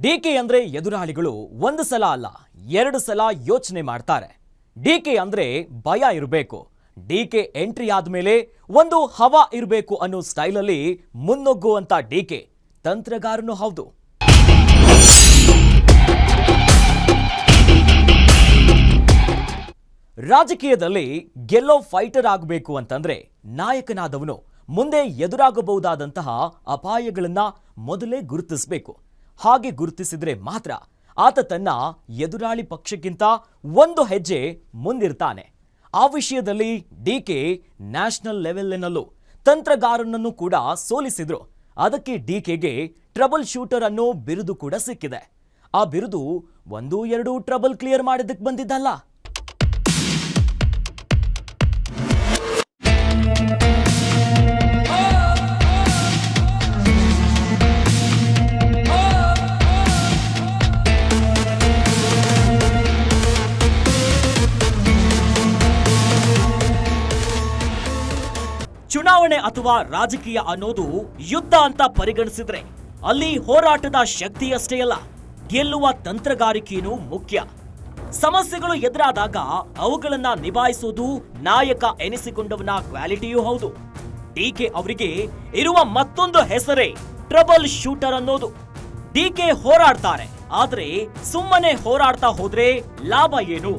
DK ಅಂದ್ರೆ ಎದುರಾಳಿಗಳು ಒಂದು ಸಲ ಅಲ್ಲ, ಎರಡು ಸಲ ಯೋಚನೆ ಮಾಡ್ತಾರೆ. ಡಿಕೆ ಅಂದ್ರೆ ಭಯ ಇರಬೇಕು. ಡಿಕೆ ಎಂಟ್ರಿ ಆದ್ಮೇಲೆ ಒಂದು ಹವಾ ಇರಬೇಕು ಅನ್ನೋ ಸ್ಟೈಲಲ್ಲಿ ಮುನ್ನುಗ್ಗುವಂತ ಡಿಕೆ ತಂತ್ರಗಾರನು ಹೌದು. ರಾಜಕೀಯದಲ್ಲಿ ಗೆಲ್ಲೋ ಫೈಟರ್ ಆಗಬೇಕು ಅಂತಂದ್ರೆ ನಾಯಕನಾದವನು, ಮುಂದೆ ಎದುರಾಗಬಹುದಾದಂತಹ ಅಪಾಯಗಳನ್ನ ಮೊದಲೇ ಗುರುತಿಸಬೇಕು. ಹಾಗೆ ಗುರುತಿಸಿದ್ರೆ ಮಾತ್ರ ಆತ ತನ್ನ ಎದುರಾಳಿ ಪಕ್ಷಕ್ಕಿಂತ ಒಂದು ಹೆಜ್ಜೆ ಮುಂದಿರ್ತಾನೆ. ಆ ವಿಷಯದಲ್ಲಿ ಡಿ ಕೆ ನ್ಯಾಷನಲ್ ಲೆವೆಲ್ನಲ್ಲೂ ತಂತ್ರಗಾರನನ್ನು ಕೂಡ ಸೋಲಿಸಿದ್ರು. ಅದಕ್ಕೆ ಡಿ ಕೆಗೆ ಟ್ರಬಲ್ ಶೂಟರ್ ಅನ್ನೋ ಬಿರುದು ಕೂಡ ಸಿಕ್ಕಿದೆ. ಆ ಬಿರುದು ಒಂದು, ಎರಡು ಟ್ರಬಲ್ ಕ್ಲಿಯರ್ ಮಾಡಿದ್ದಕ್ಕೆ ಬಂದಿದ್ದಲ್ಲ. ಚುನಾವಣೆ ಅಥವಾ ರಾಜಕೀಯ ಅನ್ನೋದು ಯುದ್ಧ ಅಂತ ಪರಿಗಣಿಸಿದ್ರೆ ಅಲ್ಲಿ ಹೋರಾಟದ ಶಕ್ತಿಯಷ್ಟೇ ಅಲ್ಲ, ಗೆಲ್ಲುವ ತಂತ್ರಗಾರಿಕೆಯೂ ಮುಖ್ಯ. ಸಮಸ್ಯೆಗಳು ಎದುರಾದಾಗ ಅವುಗಳನ್ನ ನಿಭಾಯಿಸುವುದು ನಾಯಕ ಎನಿಸಿಕೊಂಡವನ ಕ್ವಾಲಿಟಿಯೂ ಹೌದು. ಡಿಕೆ ಅವರಿಗೆ ಇರುವ ಮತ್ತೊಂದು ಹೆಸರೇ ಟ್ರಬಲ್ ಶೂಟರ್ ಅನ್ನೋದು. ಡಿಕೆ ಹೋರಾಡ್ತಾರೆ, ಆದ್ರೆ ಸುಮ್ಮನೆ ಹೋರಾಡ್ತಾ ಹೋದ್ರೆ ಲಾಭ ಏನು?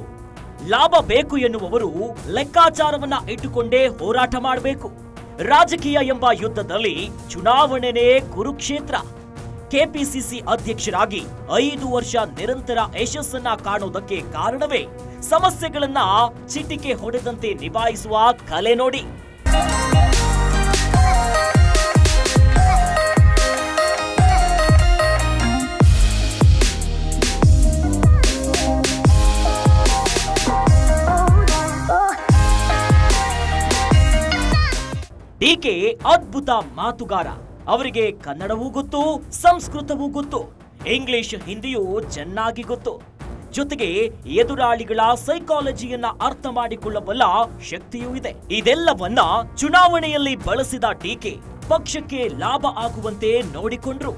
ಲಾಭ ಬೇಕು ಎನ್ನುವವರು ಲೆಕ್ಕಾಚಾರವನ್ನ ಇಟ್ಟುಕೊಂಡೇ ಹೋರಾಟ ಮಾಡಬೇಕು. ರಾಜಕೀಯ ಎಂಬ ಯುದ್ಧದಲ್ಲಿ ಚುನಾವಣೆನೇ ಕುರುಕ್ಷೇತ್ರ. ಕೆಪಿಸಿಸಿ ಅಧ್ಯಕ್ಷರಾಗಿ ಐದು ವರ್ಷ ನಿರಂತರ ಯಶಸ್ಸನ್ನ ಕಾಣುವುದಕ್ಕೆ ಕಾರಣವೇ ಸಮಸ್ಯೆಗಳನ್ನ ಚಿಟಿಕೆ ಹೊಡೆದಂತೆ ನಿಭಾಯಿಸುವ ಕಲೆ ನೋಡಿ. ಅದ್ಭುತ ಮಾತುಗಾರ. ಅವರಿಗೆ ಕನ್ನಡವೂ ಗೊತ್ತು, ಸಂಸ್ಕೃತವೂ ಗೊತ್ತು, ಇಂಗ್ಲಿಷ್, ಹಿಂದಿಯೂ ಚೆನ್ನಾಗಿ ಗೊತ್ತು. ಜೊತೆಗೆ ಎದುರಾಳಿಗಳ ಸೈಕಾಲಜಿಯನ್ನ ಅರ್ಥ ಮಾಡಿಕೊಳ್ಳಬಲ್ಲ ಶಕ್ತಿಯೂ ಇದೆ. ಇದೆಲ್ಲವನ್ನ ಚುನಾವಣೆಯಲ್ಲಿ ಬಳಸಿದ ಟೀಕೆ, ಪಕ್ಷಕ್ಕೆ ಲಾಭ ಆಗುವಂತೆ ನೋಡಿಕೊಂಡ್ರು.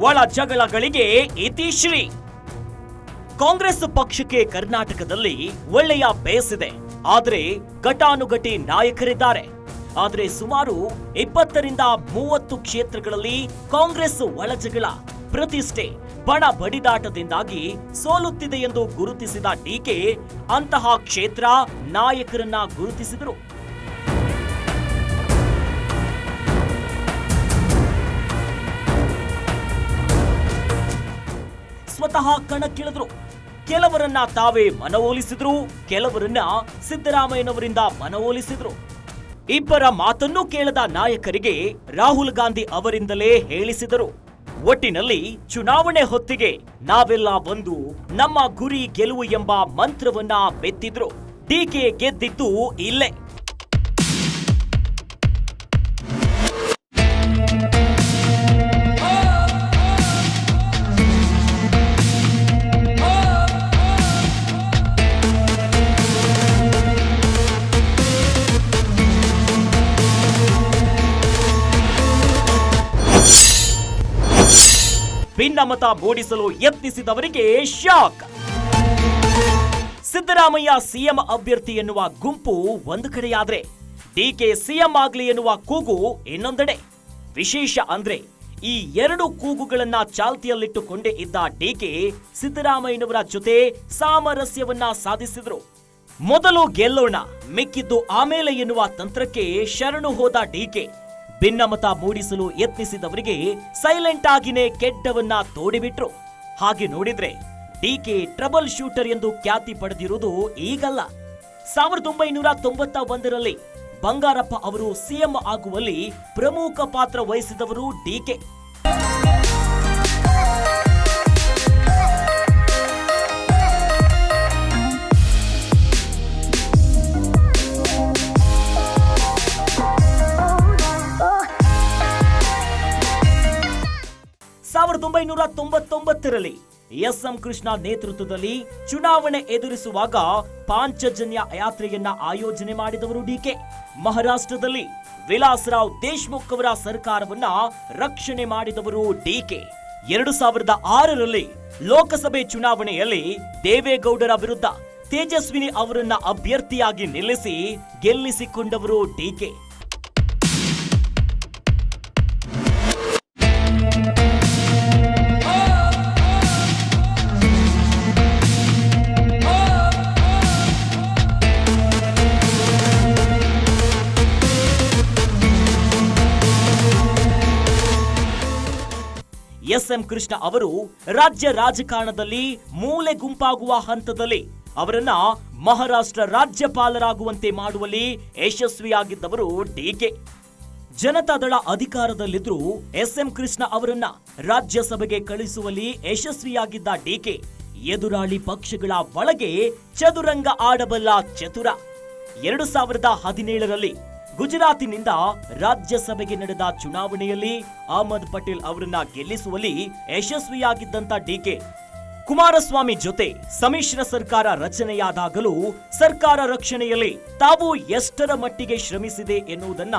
ಒಳ ಜಗಳಗಳಿಗೆ ಇತಿಶ್ರೀ ಕಾಂಗ್ರೆಸ್ ಪಕ್ಷಕ್ಕೆ ಕರ್ನಾಟಕದಲ್ಲಿ ಒಳ್ಳೆಯ ಬೇಸಿದೆ. ಆದ್ರೆ ಘಟಾನುಘಟಿ ನಾಯಕರಿದ್ದಾರೆ. ಆದರೆ ಸುಮಾರು ಇಪ್ಪತ್ತರಿಂದ ಮೂವತ್ತು ಕ್ಷೇತ್ರಗಳಲ್ಲಿ ಕಾಂಗ್ರೆಸ್ ಒಳಜಗಳ ಪ್ರತಿಷ್ಠೆ ಬಣ ಬಡಿದಾಟದಿಂದಾಗಿ ಸೋಲುತ್ತಿದೆ ಎಂದು ಗುರುತಿಸಿದ ಡಿಕೆ ಅಂತಹ ಕ್ಷೇತ್ರ ನಾಯಕರನ್ನ ಗುರುತಿಸಿದರು. ಸ್ವತಃ ಕಣಕ್ಕಿಳಿದ್ರು. ಕೆಲವರನ್ನ ತಾವೇ ಮನವೊಲಿಸಿದ್ರು, ಕೆಲವರನ್ನ ಸಿದ್ದರಾಮಯ್ಯನವರಿಂದ ಮನವೊಲಿಸಿದ್ರು. ಇಬ್ಬರ ಮಾತನ್ನೂ ಕೇಳದ ನಾಯಕರಿಗೆ ರಾಹುಲ್ ಗಾಂಧಿ ಅವರಿಂದಲೇ ಹೇಳಿಸಿದರು. ಒಟ್ಟಿನಲ್ಲಿ ಚುನಾವಣೆ ಹೊತ್ತಿಗೆ ನಾವೆಲ್ಲ ಬಂದು ನಮ್ಮ ಗುರಿ ಗೆಲುವು ಎಂಬ ಮಂತ್ರವನ್ನ ಬೆತ್ತಿದ್ರು ಟೀಕೆ ಗೆದ್ದಿದ್ದು ಇಲ್ಲೇ. ಭಿನ್ನಮತ ಮೂಡಿಸಲು ಯತ್ನಿಸಿದವರಿಗೆ ಶಾಕ್. ಸಿದ್ದರಾಮಯ್ಯ ಸಿಎಂ ಅಭ್ಯರ್ಥಿ ಎನ್ನುವ ಗುಂಪು ಒಂದು ಕಡೆಯಾದ್ರೆ ಡಿಕೆ ಸಿಎಂ ಆಗ್ಲಿ ಎನ್ನುವ ಕೂಗು ಇನ್ನೊಂದೆಡೆ. ವಿಶೇಷ ಅಂದ್ರೆ, ಈ ಎರಡು ಕೂಗುಗಳನ್ನ ಚಾಲ್ತಿಯಲ್ಲಿಟ್ಟುಕೊಂಡೇ ಇದ್ದ ಡಿಕೆ ಸಿದ್ದರಾಮಯ್ಯನವರ ಜೊತೆ ಸಾಮರಸ್ಯವನ್ನ ಸಾಧಿಸಿದ್ರು. ಮೊದಲು ಗೆಲ್ಲೋಣ, ಮಿಕ್ಕಿದ್ದು ಆಮೇಲೆ ಎನ್ನುವ ತಂತ್ರಕ್ಕೆ ಶರಣು ಹೋದ ಡಿಕೆ ಭಿನ್ನಮತ ಮೂಡಿಸಲು ಯತ್ನಿಸಿದವರಿಗೆ ಸೈಲೆಂಟ್ ಆಗಿನೇ ಕೆಟ್ಟವನ್ನ ತೋಡಿಬಿಟ್ರು. ಹಾಗೆ ನೋಡಿದ್ರೆ ಡಿಕೆ ಟ್ರಬಲ್ ಶೂಟರ್ ಎಂದು ಖ್ಯಾತಿ ಪಡೆದಿರುವುದು ಈಗಲ್ಲ. ಸಾವಿರದ ಒಂಬೈನೂರ ತೊಂಬತ್ತ ಒಂದರಲ್ಲಿ ಬಂಗಾರಪ್ಪ ಅವರು ಸಿಎಂ ಆಗುವಲ್ಲಿ ಪ್ರಮುಖ ಪಾತ್ರ ವಹಿಸಿದವರು ಡಿಕೆ ಒಂಬೈನೂರ ತೊಂಬತ್ತೊಂಬತ್ತರಲ್ಲಿ ಎಸ್ಎಂ ಕೃಷ್ಣ ನೇತೃತ್ವದಲ್ಲಿ ಚುನಾವಣೆ ಎದುರಿಸುವಾಗ ಪಾಂಚಜನ್ಯ ಯಾತ್ರೆಯನ್ನ ಆಯೋಜನೆ ಮಾಡಿದವರು ಡಿಕೆ ಮಹಾರಾಷ್ಟ್ರದಲ್ಲಿ ವಿಲಾಸರಾವ್ ದೇಶ್ಮುಖ್ ಅವರ ಸರ್ಕಾರವನ್ನ ರಕ್ಷಣೆ ಮಾಡಿದವರು ಡಿಕೆ ಎರಡು ಸಾವಿರದ ಆರರಲ್ಲಿ ಲೋಕಸಭೆ ಚುನಾವಣೆಯಲ್ಲಿ ದೇವೇಗೌಡರ ವಿರುದ್ಧ ತೇಜಸ್ವಿನಿ ಅವರನ್ನ ಅಭ್ಯರ್ಥಿಯಾಗಿ ನಿಲ್ಲಿಸಿ ಗೆಲ್ಲಿಸಿಕೊಂಡವರು ಡಿಕೆ ಎಸ್ಎಂ ಕೃಷ್ಣ ಅವರು ರಾಜ್ಯ ರಾಜಕಾರಣದಲ್ಲಿ ಮೂಲೆ ಗುಂಪಾಗುವ ಹಂತದಲ್ಲಿ ಅವರನ್ನ ಮಹಾರಾಷ್ಟ್ರ ರಾಜ್ಯಪಾಲರಾಗುವಂತೆ ಮಾಡುವಲ್ಲಿ ಯಶಸ್ವಿಯಾಗಿದ್ದವರು ಡಿಕೆ ಜನತಾದಳ ಅಧಿಕಾರದಲ್ಲಿದ್ದರೂ ಎಸ್ ಎಂ ಕೃಷ್ಣ ಅವರನ್ನ ರಾಜ್ಯಸಭೆಗೆ ಕಳಿಸುವಲ್ಲಿ ಯಶಸ್ವಿಯಾಗಿದ್ದ ಡಿಕೆ ಎದುರಾಳಿ ಪಕ್ಷಗಳ ಒಳಗೆ ಚದುರಂಗ ಆಡಬಲ್ಲ ಚತುರ. ಎರಡು ಸಾವಿರದ ಹದಿನೇಳರಲ್ಲಿ ಗುಜರಾತಿನಿಂದ ರಾಜ್ಯಸಭೆಗೆ ನಡೆದ ಚುನಾವಣೆಯಲ್ಲಿ ಅಹಮದ್ ಪಟೇಲ್ ಅವರನ್ನ ಗೆಲ್ಲಿಸುವಲ್ಲಿ ಯಶಸ್ವಿಯಾಗಿದ್ದಂತ ಡಿಕೆ ಕುಮಾರಸ್ವಾಮಿ ಜೊತೆ ಸಮ್ಮಿಶ್ರ ಸರ್ಕಾರ ರಚನೆಯಾದಾಗಲೂ ಸರ್ಕಾರ ರಕ್ಷಣೆಯಲ್ಲಿ ತಾವು ಎಷ್ಟರ ಮಟ್ಟಿಗೆ ಶ್ರಮಿಸಿದೆ ಎನ್ನುವುದನ್ನ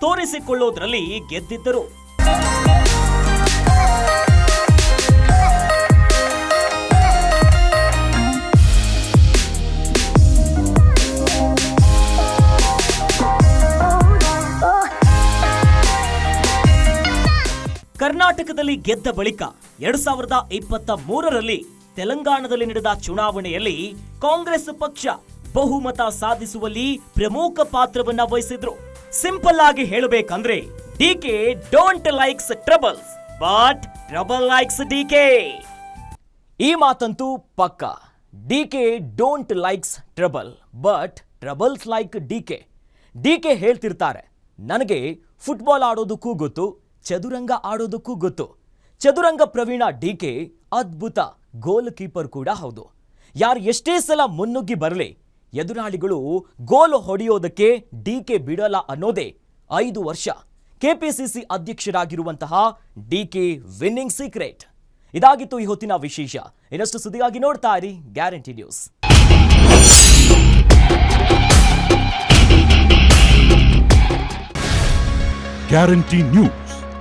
ತೋರಿಸಿಕೊಳ್ಳೋದ್ರಲ್ಲಿ ಗೆದ್ದಿದ್ದರು. ಕರ್ನಾಟಕದಲ್ಲಿ ಗೆದ್ದ ಬಳಿಕ ಎರಡ್ ಸಾವಿರದ ಇಪ್ಪತ್ತ ಮೂರರಲ್ಲಿ ತೆಲಂಗಾಣದಲ್ಲಿ ನಡೆದ ಚುನಾವಣೆಯಲ್ಲಿ ಕಾಂಗ್ರೆಸ್ ಪಕ್ಷ ಬಹುಮತ ಸಾಧಿಸುವಲ್ಲಿ ಪ್ರಮುಖ ಪಾತ್ರವನ್ನ ವಹಿಸಿದ್ರು. ಸಿಂಪಲ್ ಆಗಿ ಹೇಳಬೇಕಂದ್ರೆ DK don't likes troubles but trouble likes DK ಈ ಮಾತಂತೂ ಪಕ್ಕ. DK don't likes trouble but troubles like DK DK ಹೇಳ್ತಿರ್ತಾರೆ, ನನಗೆ ಫುಟ್ಬಾಲ್ ಆಡೋದಕ್ಕೂ ಗೊತ್ತು ಚದುರಂಗ ಆಡೋದಕ್ಕೂ ಗೊತ್ತು. ಚದುರಂಗ ಪ್ರವೀಣ ಡಿ ಕೆ, ಅದ್ಭುತ ಗೋಲ್ ಕೀಪರ್ ಕೂಡ ಹೌದು. ಯಾರು ಎಷ್ಟೇ ಸಲ ಮುನ್ನುಗ್ಗಿ ಬರಲಿ, ಎದುರಾಳಿಗಳು ಗೋಲ್ ಹೊಡೆಯೋದಕ್ಕೆ ಡಿಕೆ ಬಿಡಲ್ಲ ಅನ್ನೋದೇ ಐದು ವರ್ಷ. ಕೆಪಿಸಿಸಿ ಅಧ್ಯಕ್ಷರಾಗಿರುವಂತಹ ಡಿಕೆ ವಿನ್ನಿಂಗ್ ಸೀಕ್ರೆಟ್ ಇದಾಗಿತ್ತು ಈ ಹೊತ್ತಿನ ವಿಶೇಷ. ಇನ್ನಷ್ಟು ಸುದ್ದಿಗಾಗಿ ನೋಡ್ತಾ ಇರಿ ಗ್ಯಾರಂಟಿ ನ್ಯೂಸ್ ಗ್ಯಾರಂಟಿ ನ್ಯೂಸ್